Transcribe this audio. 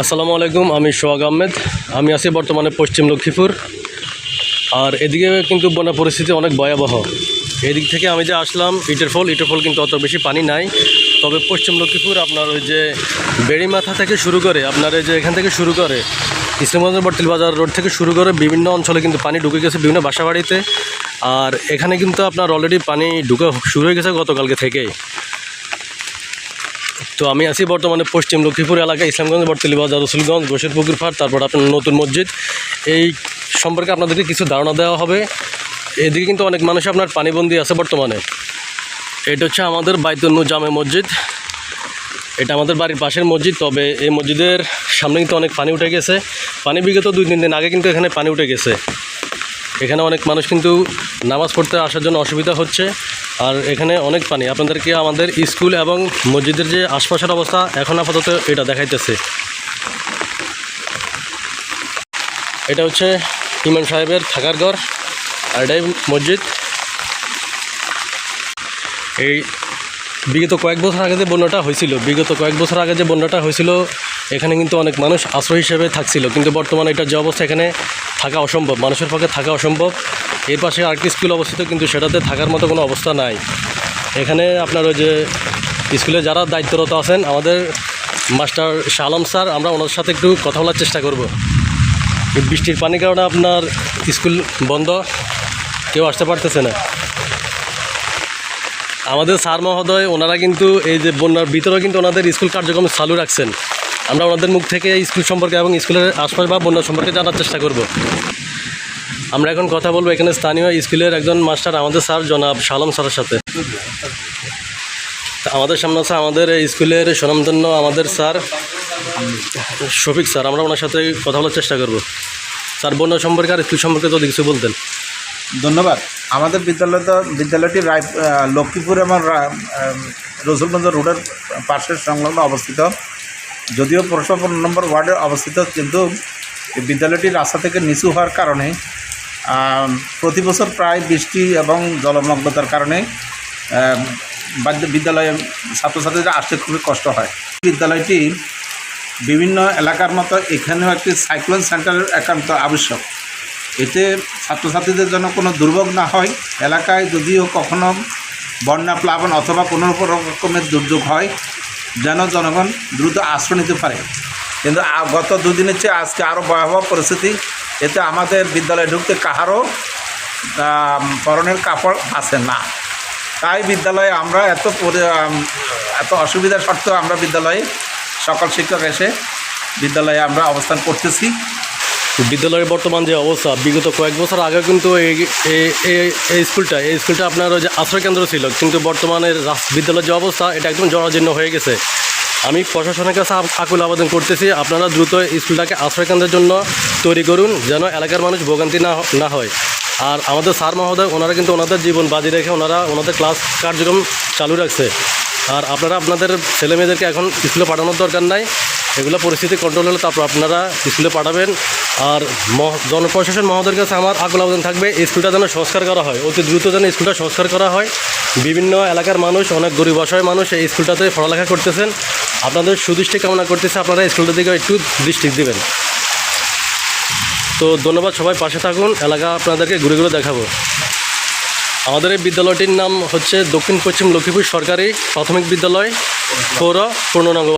আসসালামু আলাইকুম, আমি সোহাগ আহমেদ। আমি আছি বর্তমানে পশ্চিম লক্ষ্মীপুর। আর এদিকে কিন্তু বন্যা পরিস্থিতি অনেক ভয়াবহ। এদিক থেকে আমি যে আসলাম, ইটের ফল ইটের ফল কিন্তু অত বেশি পানি নাই। তবে পশ্চিম লক্ষ্মীপুর আপনার ওই যে বেড়িমাথা থেকে শুরু করে, আপনার এই যে এখান থেকে শুরু করে ইসলামগঞ্জের বর্তিল বাজার রোড থেকে শুরু করে বিভিন্ন অঞ্চলে কিন্তু পানি ঢুকে গেছে, বিভিন্ন বাসাবাড়িতে। আর এখানে কিন্তু আপনার অলরেডি পানি ঢুকে শুরু হয়ে গেছে গতকালকে থেকেই। তো আমি আছি বর্তমানে পশ্চিম লক্ষ্মীপুর এলাকায়, ইসলামগঞ্জ বর্তলি বাজার রসুলগঞ্জ, গোসের পুকুর ফাট তারপর আপনার নতুন মসজিদ। এই সম্পর্কে আপনাদেরকে কিছু ধারণা দেওয়া হবে। এদিকে কিন্তু অনেক মানুষ আপনার পানিবন্দি আছে বর্তমানে। এটা হচ্ছে আমাদের বাইতুন্নু জামে মসজিদ। এটা আমাদের বাড়ির পাশের মসজিদ, তবে এই মসজিদের সামনে কিন্তু অনেক পানি উঠে গেছে। পানি বিগত দুই, তিন দিন আগে কিন্তু এখানে পানি উঠে গেছে। এখানে অনেক মানুষ কিন্তু নামাজ পড়তে আসার জন্য অসুবিধা হচ্ছে। আর এখানে অনেক পানি। আপনাদেরকে আমাদের স্কুল এবং মসজিদের যে আশপাশের অবস্থা এখন আপাতত এটা দেখাইতেছে। এটা হচ্ছে ইমাম সাহেবের থাকার ঘর, আর এটাই মসজিদ। এই বিগত কয়েক বছর আগে যে বন্যাটা হয়েছিল, বিগত কয়েক বছর আগে যে বন্যাটা হয়েছিল এখানে কিন্তু অনেক মানুষ আশ্রয় হিসেবে থাকছিল, কিন্তু বর্তমানে এটার যে অবস্থা, এখানে থাকা অসম্ভব, মানুষের পক্ষে থাকা অসম্ভব। এর পাশে আরেকটি স্কুল অবস্থিত, কিন্তু সেটাতে থাকার মতো কোনো অবস্থা নাই। এখানে আপনার ওই যে স্কুলে যারা দায়িত্বরত আছেন, আমাদের মাস্টার শালম স্যার, আমরা ওনার সাথে একটু কথা বলার চেষ্টা করব। বৃষ্টির পানির কারণে আপনার স্কুল বন্ধ, কেউ আসতে পারতেছে না। আমাদের স্যার মহোদয়, ওনারা কিন্তু এই যে বন্যার ভিতরেও কিন্তু ওনাদের স্কুল কার্যক্রম চালু রাখছেন। আমরা ওনাদের মুখ থেকে স্কুল সম্পর্কে এবং স্কুলের আশপাশ বা বন্যা সম্পর্কে জানার চেষ্টা করব। আমরা এখন কথা বলব এখানে স্থানীয় স্কুলের একজন মাস্টার, আমাদের স্যার জনাব শালম স্যারের সাথে। আমাদের সামনে আছে আমাদের স্কুলের স্বনামধন্য আমাদের স্যার শফিক স্যার, আমরা ওনার সাথে কথা বলার চেষ্টা করব। স্যার, বন্যা সম্পর্কে আর স্কুল সম্পর্কে যদি কিছু বলতেন। ধন্যবাদ। আমাদের বিদ্যালয় তো বিদ্যালয়টি রায় লক্ষ্মীপুর এবং রসুলগঞ্জ রোডের পাশের সংলগ্ন অবস্থিত। যদিও পৌরসভা নম্বর ওয়ার্ডে অবস্থিত, কিন্তু বিদ্যালয়টি রাস্তা থেকে নিচু হওয়ার কারণে প্রতি বছর প্রায় বৃষ্টি এবং জলমগ্নতার কারণে বিদ্যালয়ে ছাত্রছাত্রীরা আসতে খুবই কষ্ট হয়। বিদ্যালয়টি বিভিন্ন এলাকার মতো এখানেও একটি সাইক্লোন সেন্টারের একান্ত আবশ্যক। এতে ছাত্রছাত্রীদের জন্য কোনো দুর্ভোগ না হয়। এলাকায় যদিও কখনো বন্যা, প্লাবন অথবা কোনো রকমের দুর্যোগ হয় যেন জনগণ দ্রুত আশ্রয় নিতে পারে। কিন্তু গত দুদিনের চেয়ে আজকে আরও ভয়াবহ পরিস্থিতি, এতে আমাদের বিদ্যালয়ে ঢুকতে কাহারও পরনের কাপড় আসে না। তাই বিদ্যালয়ে আমরা এত এত অসুবিধা সত্ত্বেও আমরা বিদ্যালয়ে সকল শিক্ষক এসে বিদ্যালয়ে আমরা অবস্থান করতেছি। বিদ্যালয়ের বর্তমান যে অবস্থা, বিগত কয়েক বছর আগে কিন্তু এই, এই- স্কুলটা, এই স্কুলটা আপনার যে আশ্রয় কেন্দ্র ছিল, কিন্তু বর্তমানে বিদ্যালয়ের যে অবস্থা, এটা একদম জরাজীর্ণ হয়ে গেছে। আমি প্রশাসনের কাছে আকুল আবেদন করতেছি, আপনারা দ্রুত স্কুলটাকে আশ্রয় কেন্দ্রের জন্য তৈরি করুন, যেন এলাকার মানুষ ভোগান্তি না না হয়। আর আমাদের স্যার মহোদয়, ওনারা কিন্তু ওনাদের জীবন বাজি রেখে ওনারা ওনাদের ক্লাস কার্যক্রম চালু রাখছে। আর আপনারা আপনাদের ছেলে মেয়েদেরকে এখন স্কুলে পাঠানোর দরকার নাই। এগুলো পরিস্থিতি কন্ট্রোল হলে তারপর আপনারা স্কুলে পাঠাবেন। আর জনপ্রশাসন মহোদয়ের কাছে আমার আকুল আবেদন থাকবে, স্কুলটা যেন সংস্কার করা হয়। অতি দ্রুত যেন স্কুলটা সংস্কার করা হয়। বিভিন্ন এলাকার মানুষ, অনেক গরিব অসহায় মানুষ এই স্কুলটাতে পড়ালেখা করতেছেন। আপনাদের সুদৃষ্টি কামনা করতেছে, আপনারা স্কুলটার দিকে একটু দৃষ্টি দেবেন। তো ধন্যবাদ সবাই, পাশে থাকুন, এলাকা আপনাদেরকে ঘুরে ঘুরে দেখাবো। আমাদের এই বিদ্যালয়টির নাম হচ্ছে দক্ষিণ পশ্চিম লক্ষ্মীপুর সরকারি প্রাথমিক বিদ্যালয়, পৌর পূর্ণনগর